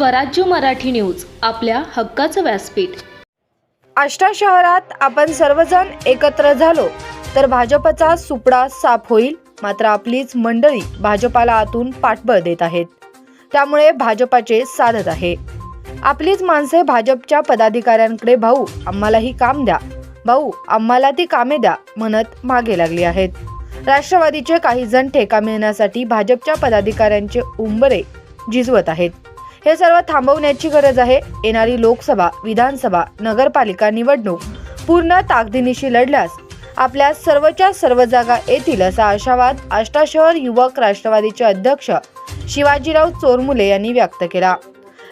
स्वराज्य मराठी न्यूज आपल्या हक्काचं व्यासपीठ. आष्टा शहरात आपण सर्वजण एकत्र झालो तर भाजपचा सुपडा साफ होईल मात्र आपलीच मंडळी भाजपाला आतून पाठबळ देत आहेत. त्यामुळे भाजपाचे साधत आहे. आपलीच माणसे भाजपच्या पदाधिकाऱ्यांकडे भाऊ आम्हालाही काम द्या. भाऊ आम्हाला ती कामे द्या म्हणत मागे लागली आहेत. राष्ट्रवादीचे काही जण ठेका मिळण्यासाठी भाजपच्या पदाधिकाऱ्यांचे उंबरे झिजवत आहेत. हे सर्व थांबवण्याची गरज आहे. येणारी लोकसभा विधानसभा नगरपालिका निवडणूक पूर्ण ताकदीनिशी लढल्यास आपल्या सर्वच्या सर्व जागा येतील असा आशावाद आष्टा शहर युवक राष्ट्रवादीचे अध्यक्ष शिवाजीराव चोरमुले यांनी व्यक्त केला.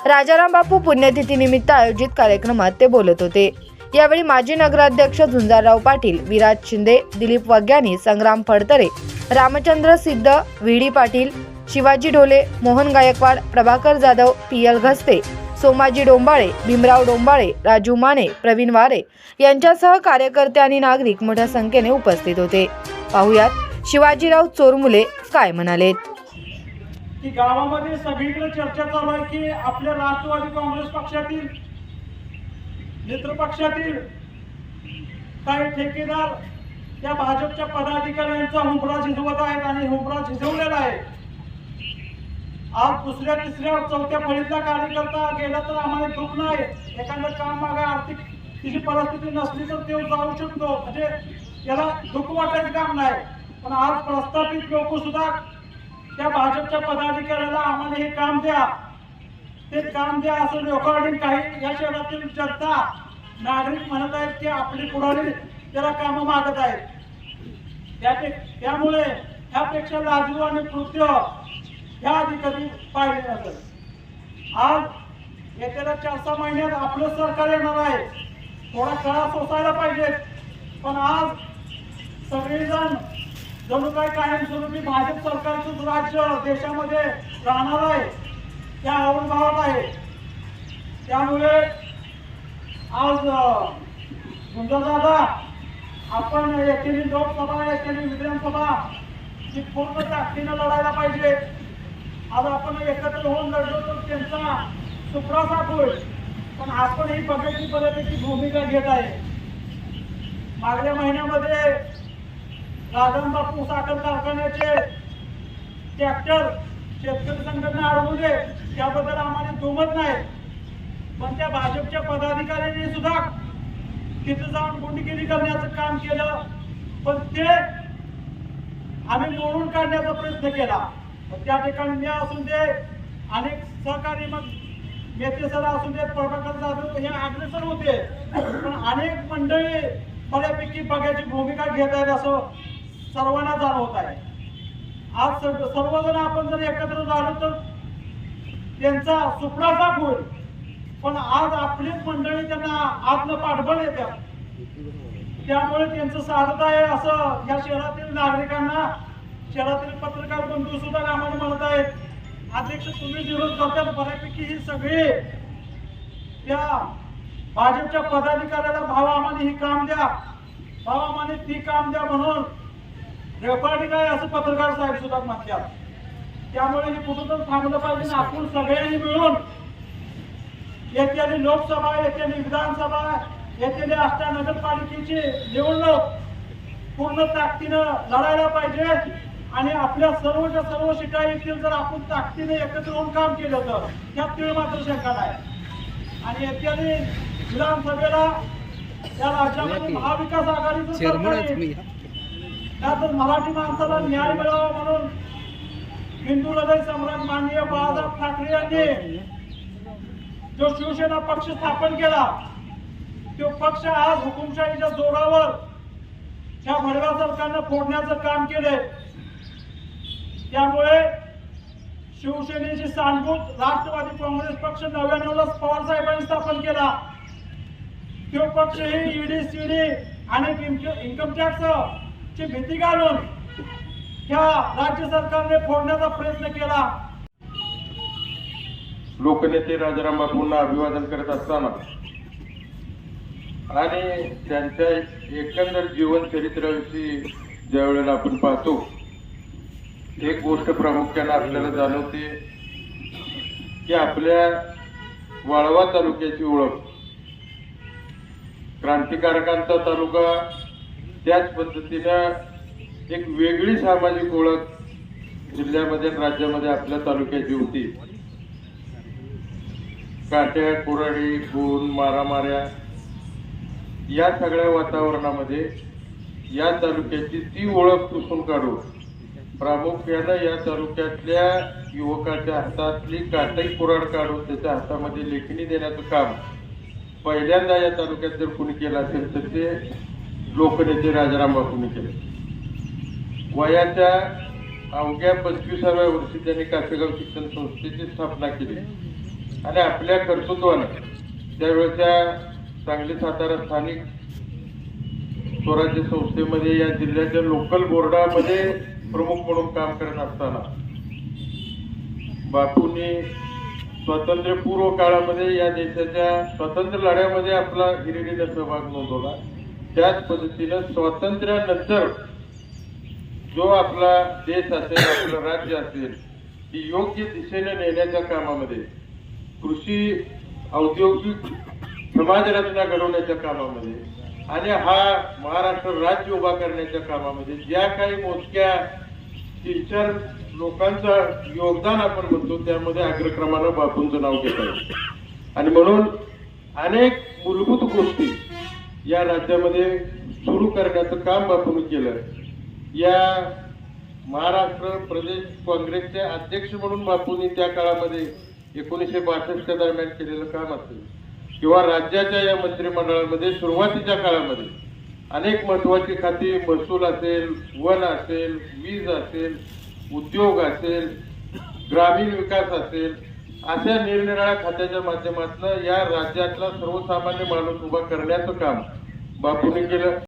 राजाराम बापू पुण्यतिथीनिमित्त आयोजित कार्यक्रमात ते बोलत होते. यावेळी माजी नगराध्यक्ष झुंजारराव पाटील विराज शिंदे दिलीप वग्यानी Sangram Phadtare Ramchandra Siddha V D Patil Shivaji Dhole Mohan Gaikwad Prabhakar Jadhav P L Ghaste Somaji Dombale Bhimrao Dombale Raju Mane Pravin Ware यांच्यासह कार्यकर्ते आणि नागरिक मोठ्या संख्येने उपस्थित होते. पाहुयात शिवाजीराव चोरमुले काय म्हणालेत की गावामध्ये सगळीकडे चर्चा चालू आहे की आपल्या राष्ट्रवादी काँग्रेस पक्षातील मित्र पक्षातील काही ठेकेदार त्या भाजपच्या पदाधिकाऱ्यांचा हुंबडा झिजवत आहेत आणि हुंबडा झिजवलेला आहे. आज दुसऱ्या तिसऱ्या चौथ्या फळीतला कार्यकर्ता गेला तर आम्हाला दुःख नाही. एखादं काम मागा आर्थिक तिची परिस्थिती नसली तर ते जाऊ शकतो. म्हणजे त्याला दुःख वाटायचं काम नाही. पण आज प्रस्थापित लोक सुद्धा त्या भाजपच्या पदाधिकाऱ्याला आम्हाला हे काम द्या. ते काम द्या असं रेकॉर्डिंग काही या शहरातील जनता नागरिक म्हणत आहेत की आपली पुढारी त्याला कामं मागत आहेत. त्यापे त्यामुळे ह्यापेक्षा लाजू आणि कृत्य ह्या आधी कधी पाहिले नसत आज येत्या चार सहा महिन्यात आपलं सरकार येणार आहे. थोडा कळा सोसायला पाहिजे. पण आज सगळेजण जणू काय कायमस्वरूपी भाजप सरकारचं राज्य देशामध्ये राहणार आहे. त्या आविर्भावात आहे. त्यामुळे आज दादा आपण एकेरी लोकसभा एकेरी विधानसभा ही पूर्ण ताकदीनं लढायला पाहिजे. आज आपण एकत्र होऊन लढलो तर त्यांचा सुप्रासा होईल पण आपण ही बघायची बऱ्यापैकी भूमिका घेत आहे. मागल्या महिन्यामध्ये राजन बापू साखर कारखान्याचे ट्रॅक्टर शेतकरी संघटना अडवले त्याबद्दल आम्हाला दुमत नाही. पण त्या भाजपच्या पदाधिकाऱ्यांनी सुद्धा तिथे जाऊन गुंडगिरी करण्याचं काम केलं. पण ते आम्ही मोडून काढण्याचा प्रयत्न केला. त्या ठिकाणी मी असून दे अनेक सहकारी मग नेते सर असून दे प्रभाकर जाधव हे अग्रेसर होते. पण अनेक मंडळी बऱ्यापैकी बघायची भूमिका घेत आहेत असं सर्वांना जाणवत आहे. आज सर्वजण आपण जर एकत्र झालो तर त्यांचा सुपडा साफ होईल. पण आज आपलीच मंडळी त्यांना आतलं पाठबळ येतात त्यामुळे त्यांचं साधत आहे असं या शहरातील नागरिकांना. शहरातील पत्रकार बंधू सुद्धा कामाने म्हणत आहेत. अध्यक्ष तुम्ही विरोध करतात बऱ्यापैकी ही सगळी त्या भाजपच्या पदाधिकाऱ्याला भावामाने ही काम द्या. भावामाने ती काम द्या म्हणून रेकॉर्डिंग आहे असं पत्रकार साहेब सुद्धा म्हणतात त्यामुळे हे कुठं थांबलं पाहिजे आपण सगळ्यांनी मिळून येत्याली लोकसभा येत्याली विधानसभा येत्याली आष्टा नगरपालिकेची निवडणूक पूर्ण ताकदीनं लढायला पाहिजे आणि आपल्या सर्वच्या सर्व शिटा येतील जर आपण ताकदीने एकत्र होऊन काम केलं तर त्यात तीळ मात्र शंका नाही आणि येत्याली विधानसभेला या राज्यामध्ये महाविकास आघाडीचं सरकार. त्यातच मराठी माणसाला न्याय मिळावा म्हणून हिंदू हृदय सम्राट माननीय बाळासाहेब ठाकरे यांनी जो शिवसेना पक्ष स्थापन केला तो पक्ष आज हुकुमशाहीच्या जोरावर त्या भडव्या सरकारनं फोडण्याचं काम केलंय. त्यामुळे शिवसेनेची सांगूत राष्ट्रवादी काँग्रेस पक्ष नव्याण्णवला पवार साहेबांनी स्थापन केला. तो पक्ष ही ईडी सीडी आणि इन्कम टॅक्स ची भीती घालून ह्या राज्य सरकारने फोडण्याचा प्रयत्न केला. लोकनेते राजाराम बापूंना अभिवादन करत असताना आणि त्यांच्या एकंदर जीवन चरित्राविषयी ज्या वेळेला आपण पाहतो एक गोष्ट प्रामुख्याने आपल्याला जाणवते की आपल्या वाळवा तालुक्याची ओळख क्रांतिकारकांचा तालुका त्याच पद्धतीनं एक वेगळी सामाजिक ओळख जिल्ह्यामध्ये राज्यामध्ये आपल्या तालुक्याची होती. काट्या कुऱ्हाडी गुण मारामाऱ्या या सगळ्या वातावरणामध्ये या तालुक्याची ती ओळख पुसून काढू. प्रामुख्यानं या तालुक्यातल्या युवकाच्या हातातली काटई कुराड काढून त्याच्या हातामध्ये लेखणी देण्याचं काम पहिल्यांदा या तालुक्यात जर कुणी केलं असेल तर ते लोकनेते राजाराम बापूंनी केले. वयाच्या अवघ्या पंचवीसाव्या वर्षी त्यांनी कासेगाव शिक्षण संस्थेची स्थापना केली. आणि आपल्या कर्तृत्वानं त्यावेळेच्या सांगली सातारा स्थानिक स्वराज्य संस्थेमध्ये या जिल्ह्याच्या लोकल बोर्डामध्ये प्रमुख म्हणून काम करत असताना बापूंनी स्वातंत्र्यपूर्व काळामध्ये या देशाच्या स्वातंत्र्य लढ्यामध्ये आपला गिरिडीचा सहभाग नोंदवला. त्याच पद्धतीनं स्वातंत्र्यानंतर जो आपला देश असेल आपलं राज्य असेल ती योग्य दिशेने नेण्याच्या कामामध्ये कृषी औद्योगिक समाजरचना घडवण्याच्या कामामध्ये आणि हा महाराष्ट्र राज्य उभा करण्याच्या कामामध्ये ज्या काही मोजक्या तीन चार लोकांचं योगदान आपण म्हणतो त्यामध्ये अग्रक्रमानं बापूंचं नाव घेता येईल आणि म्हणून अनेक मूलभूत गोष्टी या राज्यामध्ये सुरू करण्याचं काम बापूंनी केलं. या महाराष्ट्र प्रदेश काँग्रेसचे अध्यक्ष म्हणून बापूंनी त्या काळामध्ये एकोणीसशे बासष्टच्या दरम्यान केलेलं काम असेल किंवा राज्याच्या या मंत्रिमंडळामध्ये सुरुवातीच्या काळामध्ये अनेक महत्वाची खाती महसूल असेल वन असेल वीज असेल उद्योग असेल ग्रामीण विकास असेल अशा निरनिराळ्या खात्याच्या माध्यमातून या राज्यातला सर्वसामान्य माणूस उभा करण्याचं काम बापूंनी केलं.